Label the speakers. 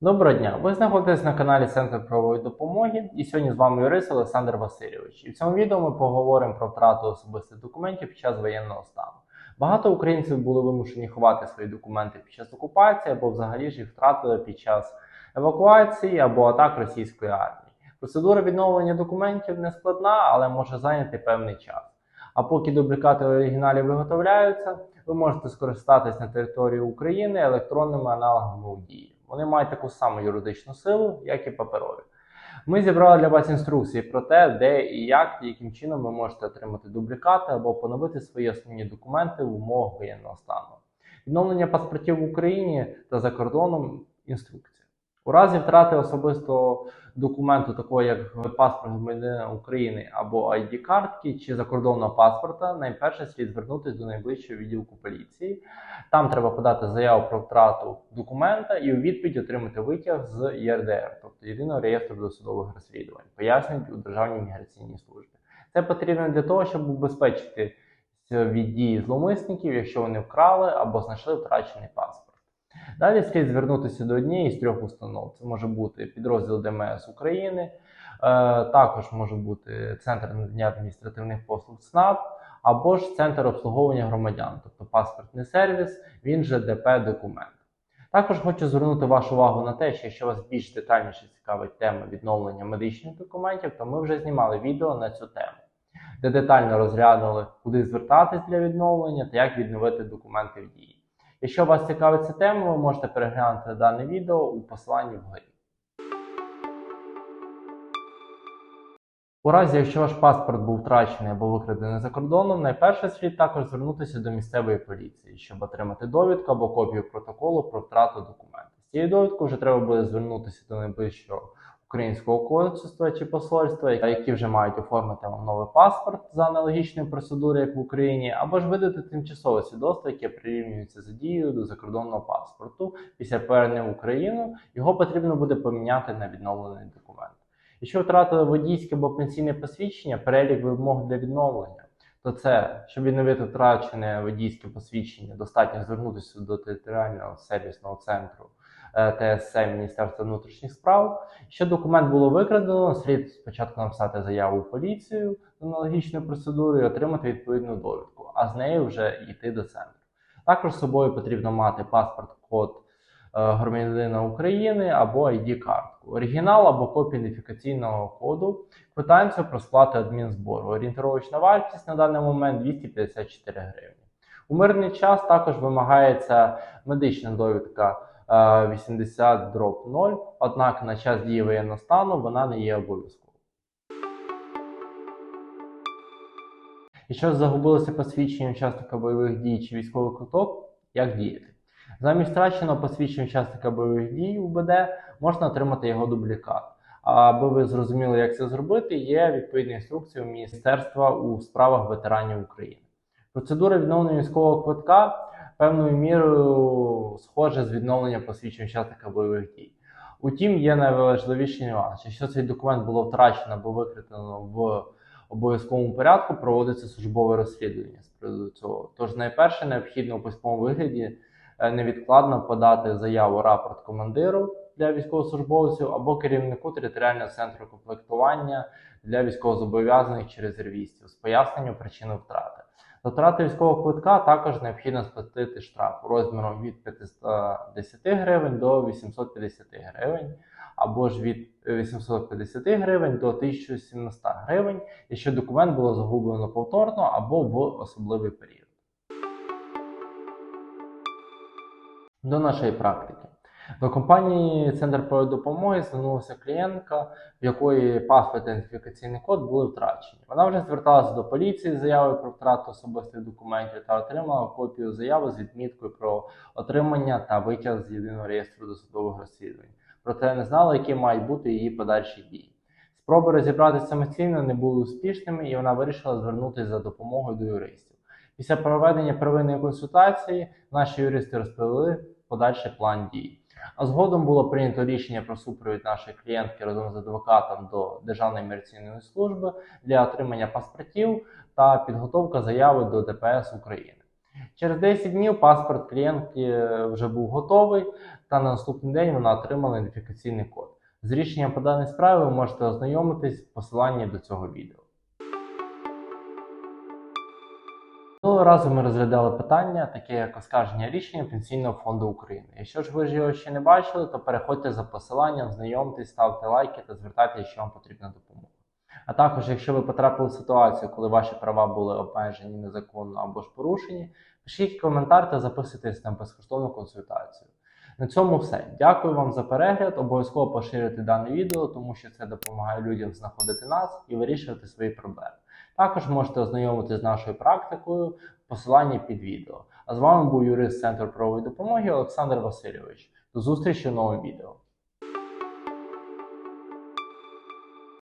Speaker 1: Доброго дня! Ви знаходитесь на каналі Центр правової допомоги, і сьогодні з вами юрист Олександр Васильович. І в цьому відео ми поговоримо про втрату особистих документів під час воєнного стану. Багато українців були вимушені ховати свої документи під час окупації або взагалі ж їх втратили під час евакуації або атак російської армії. Процедура відновлення документів не складна, але може зайняти певний час. А поки дублікати оригіналів виготовляються, ви можете скористатись на території України електронними аналогами у дії. Вони мають таку саму юридичну силу, як і паперові. Ми зібрали для вас інструкції про те, де і як, і яким чином ви можете отримати дублікати або поновити свої основні документи в умовах воєнного стану. Відновлення паспортів в Україні та за кордоном інструкція. У разі втрати особистого документу, такого як паспорт громадянина України або ID-картки чи закордонного паспорта, найперше слід звернутися до найближчого відділку поліції. Там треба подати заяву про втрату документа і у відповідь отримати витяг з ЄРДР, тобто єдиного реєстру досудових розслідувань, пояснюють у Державній міграційній службі. Це потрібно для того, щоб убезпечити від дії зловмисників, якщо вони вкрали або знайшли втрачений паспорт. Далі слід звернутися до однієї з трьох установ. Це може бути підрозділ ДМС України, е, також може бути Центр надання адміністративних послуг ЦНАП, або ж Центр обслуговування громадян, тобто паспортний сервіс, він же ДП документ. Також хочу звернути вашу увагу на те, що якщо вас більш детальніше цікавить тема відновлення медичних документів, то ми вже знімали відео на цю тему, де детально розглянули, куди звертатись для відновлення та як відновити документи в дії. Якщо вас цікавить ця тема, ви можете переглянути дане відео у посиланні вгорі. У разі, якщо ваш паспорт був втрачений або викрадений за кордоном, найперше слід також звернутися до місцевої поліції, щоб отримати довідку або копію протоколу про втрату документів. З цією довідкою вже треба буде звернутися до найближчого українського консульства чи посольства, які вже мають оформити вам новий паспорт за аналогічною процедурою, як в Україні, або ж видати тимчасове свідоцтво, яке прирівнюється за дією до закордонного паспорту. Після повернення в Україну його потрібно буде поміняти на відновлений документ. Якщо втратили водійське або пенсійне посвідчення, перелік вимог для відновлення, то це, щоб відновити втрачене водійське посвідчення, достатньо звернутися до територіального сервісного центру е, Міністерства внутрішніх справ. Якщо документ було викрадено, слід спочатку написати заяву в поліцію з аналогічною процедурою, отримати відповідну довідку, а з нею вже йти до центру. Також з собою потрібно мати паспорт, код е, громадянина України або ID-картку, оригінал або копію ідентифікаційного коду, квитанцію про сплату адмінзбору. Орієнтировочна вартість на даний момент 254 гривні. У мирний час також вимагається медична довідка е, 80 0, однак на час дії воєнного стану вона не є обов'язковою. Якщо загубилося посвідчення учасника бойових дій чи військовий квиток, як діяти? Замість втраченого посвідчення учасника бойових дій УБД можна отримати його дублікат. Аби ви зрозуміли, як це зробити, є відповідні інструкції у Міністерства у справах ветеранів України. Процедура відновлення військового квитка певною мірою схожа з відновленням посвідчення учасника бойових дій. Утім, є найважливіший нюанс. Якщо цей документ було втрачено або викрадено в обов'язковому порядку, проводиться службове розслідування з приводу цього. Тож найперше необхідно у письмовому вигляді е, невідкладно подати заяву рапорт командиру для військовослужбовців або керівнику територіального центру комплектування для військовозобов'язаних чи резервістів з поясненням причини втрати. За втрати військового квитка також необхідно сплатити штраф розміром від 510 гривень до 850 гривень, або ж від 850 гривень до 1700 гривень, якщо документ було загублено повторно або в особливий період. До нашої практики. До компанії Центр допомоги звернулася клієнтка, в якої паспорт та ідентифікаційний код були втрачені. Вона вже зверталася до поліції з заявою про втрату особистих документів та отримала копію заяви з відміткою про отримання та витяг з єдиного реєстру досудових розслідувань. Проте не знала, які мають бути її подальші дії. Спроби розібратися самостійно не були успішними, і вона вирішила звернутися за допомогою до юристів. Після проведення первинної консультації наші юристи розповіли подальший план дій. А згодом було прийнято рішення про супровід нашої клієнтки разом з адвокатом до Державної міграційної служби для отримання паспортів та підготовка заяви до ДПС України. Через 10 днів паспорт клієнтки вже був готовий, та на наступний день вона отримала ідентифікаційний код. З рішенням по даній справі ви можете ознайомитись в посиланні до цього відео. Минулого разу ми розглядали питання, таке як оскарження рішення Пенсійного фонду України. Якщо ж ви ж його ще не бачили, то переходьте за посиланням, знайомтесь, ставте лайки та звертайтеся, якщо вам потрібна допомога. А також, якщо ви потрапили в ситуацію, коли ваші права були обмежені незаконно або ж порушені, пишіть коментар та записуйтесь на безкоштовну консультацію. На цьому все. Дякую вам за перегляд. Обов'язково поширюйте дане відео, тому що це допомагає людям знаходити нас і вирішувати свої проблеми. Також можете ознайомитися з нашою практикою в посиланні під відео. А з вами був юрист Центру правової допомоги Олександр Васильович. До зустрічі в новому відео.